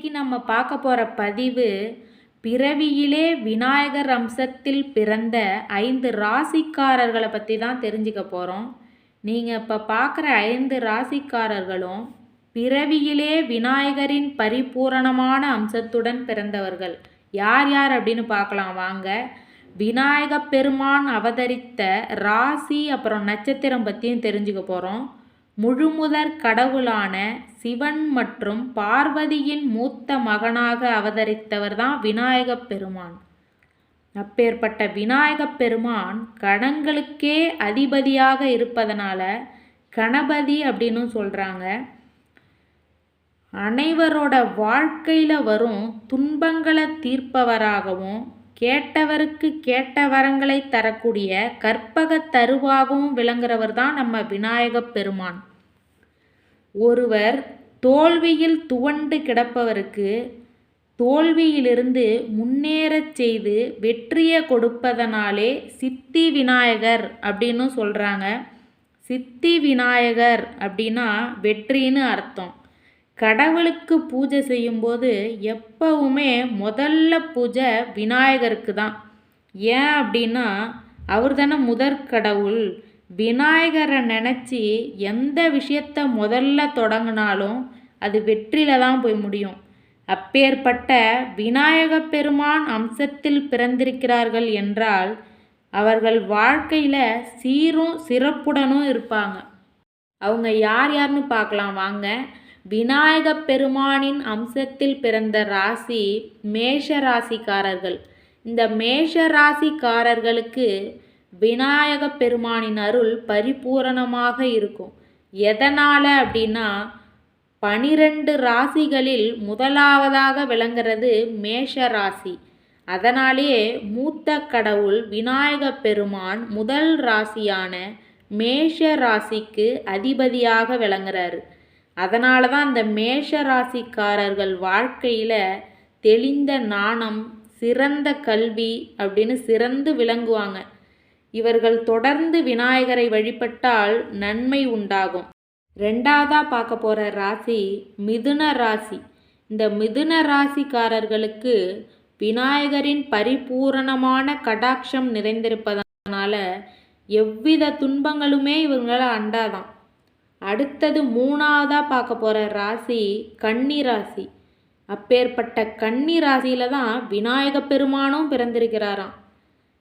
இன்னைக்கு நம்ம பார்க்க போகிற பதிவு பிறவியிலே விநாயகர் அம்சத்தில் பிறந்த ஐந்து ராசிக்காரர்களை பற்றி தான் தெரிஞ்சுக்க போகிறோம் நீங்கள் இப்போ பார்க்குற ஐந்து ராசிக்காரர்களும் பிறவியிலே விநாயகரின் பரிபூரணமான அம்சத்துடன் பிறந்தவர்கள். யார் யார் அப்படின்னு பார்க்கலாம் வாங்க. விநாயக பெருமான் அவதரித்த ராசி அப்புறம் நட்சத்திரம் பற்றியும் தெரிஞ்சுக்க போகிறோம் முழுமுதற் கடவுளான சிவன் மற்றும் பார்வதியின் மூத்த மகனாக அவதரித்தவர் தான் விநாயகப் பெருமான். அப்பேற்பட்ட விநாயகப் பெருமான் கணங்களுக்கே அதிபதியாக இருப்பதனால கணபதி அப்படின்னு சொல்கிறாங்க அனைவரோட வாழ்க்கையில் வரும் துன்பங்களை தீர்ப்பவராகவும் கேட்டவருக்கு கேட்ட வரங்களை தரக்கூடிய கற்பகத் தருவாகவும் விளங்குறவர் தான் நம்ம விநாயகப் பெருமான். ஒருவர் தோல்வியில் துவண்டு கிடப்பவருக்கு தோல்வியிலிருந்து முன்னேறச் செய்து வெற்றியை கொடுப்பதனாலே சித்தி விநாயகர் அப்படின்னு சொல்கிறாங்க சித்தி விநாயகர் அப்படின்னா வெற்றின்னு அர்த்தம். கடவுளுக்கு பூஜை செய்யும்போது எப்பவுமே முதல்ல பூஜை விநாயகருக்கு தான் ஏன் அப்படின்னா அவர் தானே முதற் கடவுள். விநாயகரை நினச்சி எந்த விஷயத்த முதல்ல தொடங்கினாலும் அது வெற்றியில் தான் போய் முடியும். அப்பேற்பட்ட விநாயக பெருமான் அம்சத்தில் பிறந்திருக்கிறார்கள் என்றால் அவர்கள் வாழ்க்கையில் சீரும் சிறப்புடனும் இருப்பாங்க. அவங்க யார் யாருன்னு பார்க்கலாம் வாங்க. விநாயக பெருமானின் அம்சத்தில் பிறந்த ராசி மேஷ ராசிக்காரர்கள் இந்த மேஷ ராசிக்காரர்களுக்கு விநாயக பெருமானின் அருள் பரிபூரணமாக இருக்கும். எதனால் அப்படின்னா பனிரெண்டு ராசிகளில் முதலாவதாக விளங்குறது மேஷ ராசி. அதனாலேயே மூத்த கடவுள் விநாயகப் பெருமான் முதல் ராசியான மேஷ ராசிக்கு அதிபதியாக விளங்குறாரு. அதனால தான் அந்த மேஷ ராசிக்காரர்கள் வாழ்க்கையில் தெளிந்த நாணம் சிறந்த கல்வி அப்படின்னு சிறந்து விளங்குவாங்க. இவர்கள் தொடர்ந்து விநாயகரை வழிபட்டால் நன்மை உண்டாகும். ரெண்டாவதாக பார்க்க போகிற ராசி மிதுன ராசி. இந்த மிதுன ராசிக்காரர்களுக்கு விநாயகரின் பரிபூரணமான கடாட்சம் நிறைந்திருப்பதனால எவ்வித துன்பங்களுமே இவங்களால் அண்டாதான் அடுத்தது மூணாவதாக பார்க்க போகிற ராசி கன்னி ராசி. அப்பேற்பட்ட கன்னி ராசியில் தான் விநாயக பெருமானும் பிறந்திருக்கிறாராம்.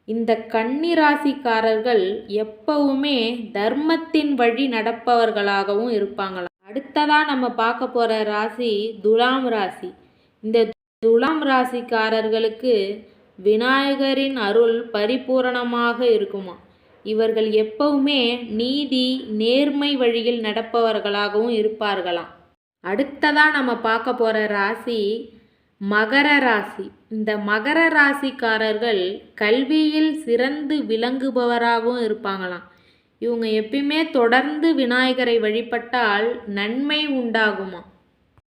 இந்த கன்னி ராசிக்காரர்கள் எப்பவுமே தர்மத்தின் வழி நடப்பவர்களாகவும் இருப்பாங்களாம். அடுத்ததாக நம்ம பார்க்க போகிற ராசி துலாம் ராசி. இந்த துலாம் ராசிக்காரர்களுக்கு விநாயகரின் அருள் பரிபூரணமாக இருக்குமா? இவர்கள் எப்பவுமே நீதி நேர்மை வழியில் நடப்பவர்களாகவும் இருப்பார்களாம். அடுத்ததாக நம்ம பார்க்க போகிற ராசி மகர ராசி. இந்த மகர ராசிக்காரர்கள் கல்வியில் சிறந்து விளங்குபவராகவும் இருப்பாங்களாம். இவங்க எப்பயுமே தொடர்ந்து விநாயகரை வழிபட்டால் நன்மை உண்டாகுமா